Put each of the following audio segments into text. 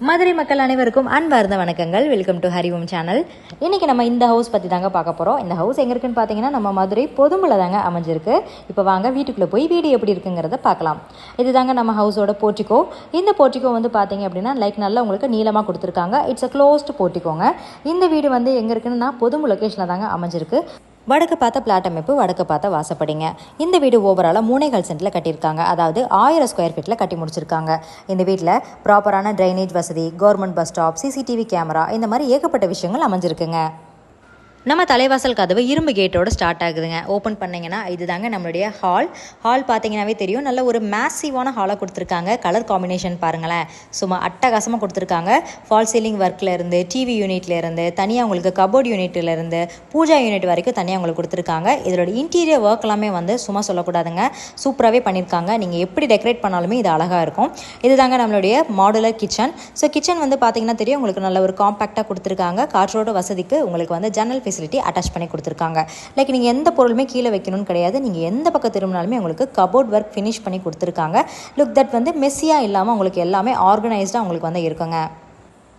மதுரை மக்கள் அனைவருக்கும் அன்பார்ந்த வணக்கங்கள். வெல்கம் டு ஹரிவோம் சேனல் இன்றைக்கி நம்ம இந்த ஹவுஸ் பற்றி தாங்க பார்க்க போகிறோம் இந்த ஹவுஸ் எங்கே இருக்குன்னு பார்த்தீங்கன்னா நம்ம மதுரை பொதும்புல தாங்க அமைஞ்சிருக்கு. இப்போ வாங்க வீட்டுக்குள்ளே போய் வீடு எப்படி இருக்குங்கிறத பார்க்கலாம். இது தாங்க நம்ம ஹவுஸோட போர்ட்டிகோ இந்த போர்ட்டிகோ வந்து பார்த்தீங்க அப்படின்னா லைக் நல்லா உங்களுக்கு நீளமாக கொடுத்துருக்காங்க. இட்ஸ் அ க்ளோஸ்டு போர்ட்டிகோங்க இந்த வீடு வந்து எங்கே இருக்குன்னா பொதுமு லொக்கேஷனில் தாங்க அமைஞ்சிருக்கு. வடக்கு பார்த்த பிளாட் அமைப்பு வடக்கு பார்த்த வாசப்படிங்க. இந்த வீடு ஓவராலாக மூணேகால் சென்ட்டில் கட்டியிருக்காங்க. அதாவது ஆயிரம் ஸ்கொயர் ஃபீட்டில் கட்டி முடிச்சிருக்காங்க. இந்த வீட்டில் ப்ராப்பரான ட்ரைனேஜ் வசதி government bus stop CCTV camera இந்த மாதிரி ஏகப்பட்ட விஷயங்கள் அமைஞ்சிருக்குங்க. நம்ம தலைவாசல் கதவு இரும்பு கேட்டோட ஸ்டார்ட் ஆகுதுங்க. ஓப்பன் பண்ணிங்கன்னா இதுதாங்க நம்மளுடைய ஹால் ஹால் பார்த்தீங்கன்னாவே தெரியும். நல்ல ஒரு மேசிவான ஹாலாக கொடுத்துருக்காங்க. கலர் காம்பினேஷன் பாருங்களேன். சும்மா அட்டகாசமாக கொடுத்துருக்காங்க. ஃபால் சீலிங் ஒர்க்கில் இருந்து டிவி யூனிட்ல இருந்து தனியாக உங்களுக்கு கபோர்ட் யூனிட்ல இருந்து பூஜா யூனிட் வரைக்கும் தனியாக உங்களுக்கு கொடுத்துருக்காங்க. இதோட இன்டீரியர் ஒர்க் எல்லாமே வந்து சும்மா சொல்லக்கூடாதுங்க. சூப்பராகவே பண்ணியிருக்காங்க நீங்கள் எப்படி டெக்கரேட் பண்ணாலுமே இது அழகாக இருக்கும். இதுதாங்க நம்மளுடைய மாடுலர் கிச்சன் ஸோ கிச்சன் வந்து பார்த்தீங்கன்னா தெரியும். உங்களுக்கு நல்ல ஒரு காம்பேக்டாக கொடுத்துருக்காங்க. காற்றோட வசதிக்கு உங்களுக்கு வந்து ஜன்னல் ஃபெசிலிட்டி அட்டாச் பண்ணி கொடுத்துருக்காங்க. லைக் நீங்கள் எந்த பொருளுமே கீழே வைக்கணும்னு கிடையாது. நீங்கள் எந்த பக்கம் திரும்பினாலுமே உங்களுக்கு கபோர்ட் ஒர்க் ஃபினிஷ் பண்ணி கொடுத்துருக்காங்க. லுக் தட் வந்து மெஸ்ஸியாக இல்லாமல் உங்களுக்கு எல்லாமே ஆர்கனைஸ்டாக உங்களுக்கு வந்து இருக்குங்க.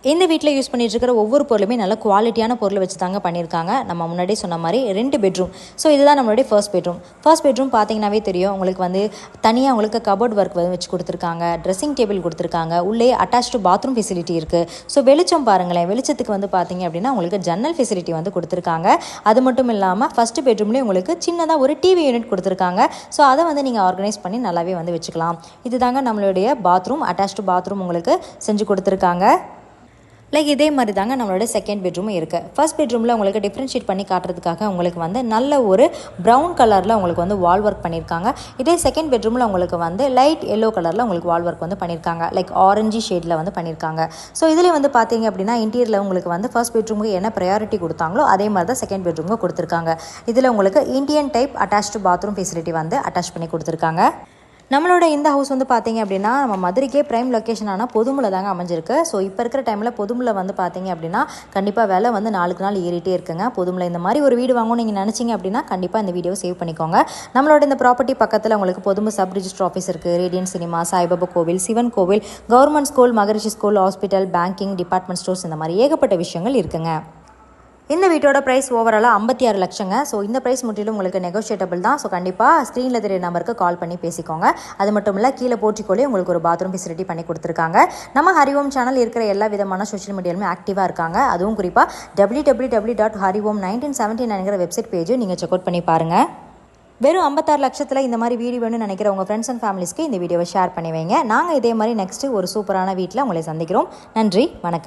இந்த வீட்டில் யூஸ் பண்ணிட்டு இருக்கிற ஒவ்வொரு பொருளுமே நல்ல குவாலிட்டியான பொருளை வச்சு தாங்க பண்ணியிருக்காங்க. நம்ம முன்னாடியே சொன்ன மாதிரி ரெண்டு பெட்ரூம் ஸோ இதுதான் நம்மளுடைய ஃபர்ஸ்ட் பெட்ரூம் ஃபர்ஸ்ட் பெட்ரூம் பார்த்தீங்கன்னாவே தெரியும். உங்களுக்கு வந்து தனியாக உங்களுக்கு கபோர்ட் ஒர்க் வந்து வச்சு கொடுத்துருக்காங்க. ட்ரெஸ்ஸிங் டேபிள் கொடுத்துருக்காங்க. உள்ளே அட்டாச்டு பாத்ரூம் ஃபெசிலிட்டி இருக்குது ஸோ வெளிச்சம் பாருங்களேன். வெளிச்சத்துக்கு வந்து பார்த்தீங்க அப்படின்னா உங்களுக்கு ஜன்னல் ஃபெசிலிட்டி வந்து கொடுத்துருக்காங்க. அது மட்டும் இல்லாமல் ஃபஸ்ட்டு பெட்ரூம்லேயே உங்களுக்கு சின்னதாக ஒரு டிவி யூனிட் கொடுத்துருக்காங்க. ஸோ அதை வந்து நீங்கள் ஆர்கனைஸ் பண்ணி நல்லாவே வந்து வச்சுக்கலாம். இதுதாங்க நம்மளுடைய பாத்ரூம் அட்டாச்டு பாத்ரூம் உங்களுக்கு செஞ்சு கொடுத்துருக்காங்க. லைக் இதே மாதிரி தாங்க நம்மளோட செகண்ட் பெட்ரூமும் இருக்குது ஃபர்ஸ்ட் பெட்ரூமில் உங்களுக்கு டிஃப்ரென்ஷியேட் பண்ணி காட்டுறதுக்காக உங்களுக்கு வந்து நல்ல ஒரு ப்ரௌன் கலரில் உங்களுக்கு வந்து வால் ஒர்க் பண்ணியிருக்காங்க இதே செகண்ட் பெட்ரூமில் உங்களுக்கு வந்து லைட் எல்லோ கலரில் உங்களுக்கு வால் ஒர்க் வந்து பண்ணியிருக்காங்க லைக் ஆரஞ்சு ஷேடில் வந்து பண்ணியிருக்காங்க ஸோ இதில் வந்து பார்த்தீங்க அப்படின்னா இன்டீரியரில் உங்களுக்கு வந்து ஃபர்ஸ்ட் பெட்ரூமுக்கு என்ன ப்ரையாரிட்டி கொடுத்தாங்களோ அதே மாதிரி தான் செகண்ட் பெட்ரூமுக்கு கொடுத்துருக்காங்க. இதில் உங்களுக்கு Indian type attached bathroom facility வந்து அட்டாச் பண்ணி கொடுத்துருக்காங்க. நம்மளோட இந்த ஹவுஸ் வந்து பார்த்தீங்க அப்படின்னா நம்ம மதுரைக்கே ப்ரைம் லொக்கேஷனான பொதுமுல தாங்க அமைஞ்சிருக்கு. ஸோ இப்போ இருக்கிற டைமில் பொதுமுல வந்து பார்த்தீங்க அப்படின்னா கண்டிப்பாக விலை வந்து நாளுக்கு நாள் ஏறிட்டே இருக்குங்க. பொதுமுல இந்த மாதிரி ஒரு வீடு வாங்கணும் நீங்கள் நினச்சிங்க அப்படின்னா கண்டிப்பாக இந்த வீடியோவை சேவ் பண்ணிக்கோங்க. நம்மளோட இந்த ப்ராப்பர்ட்டி பக்கத்தில் உங்களுக்கு பொதுமு சப் ரிஜிஸ்டர் ஆஃபீஸ் இருக்குது ரேடியன் சினிமா சாய்பாபா கோவில் சிவன் கோவில் government school Maharishi school hospital banking department stores இந்த மாதிரி ஏகப்பட்ட விஷயங்கள் இருக்குங்க. இந்த வீட்டோட ப்ரைஸ் ஓவராலாக ஐம்பத்தி ஆறு லட்சங்க. ஸோ இந்த ப்ரைஸ் முற்றிலும் உங்களுக்கு நெகோஷியேட்டபிள் தான். ஸோ கண்டிப்பாக ஸ்க்ரீனில் தெரிய நம்பருக்கு கால் பண்ணி பேசிக்கோங்க. அது மட்டும் இல்லை கீழே போட்டிக்கோலே உங்களுக்கு ஒரு பாத்ரூம் ஃபெசிலிட்டி பண்ணி கொடுத்துருக்காங்க. நம்ம ஹரிஓம் சேனல் இருக்கிற எல்லா விதமான சோஷியல் மீடியாலுமே ஆக்டிவாக இருக்காங்க. அதுவும் குறிப்பாக W W W dot Hariom nineteen seventy நைனுங்கிற website பேஜும் நீங்கள் செக் அவுட் பண்ணி பாருங்கள் வெறும் ஐம்பத்தாறு லட்சத்தில் இந்த மாதிரி வீடு வேணும்னு நினைக்கிற உங்கள் ஃப்ரெண்ட்ஸ் அண்ட் ஃபேமிலிஸ்க்கு இந்த வீடியோவை ஷேர் பண்ணி வைங்க. நாங்கள் இதே மாதிரி நெக்ஸ்ட்டு ஒரு சூப்பரான வீட்டில் உங்களை சந்திக்கிறோம். நன்றி வணக்கம்.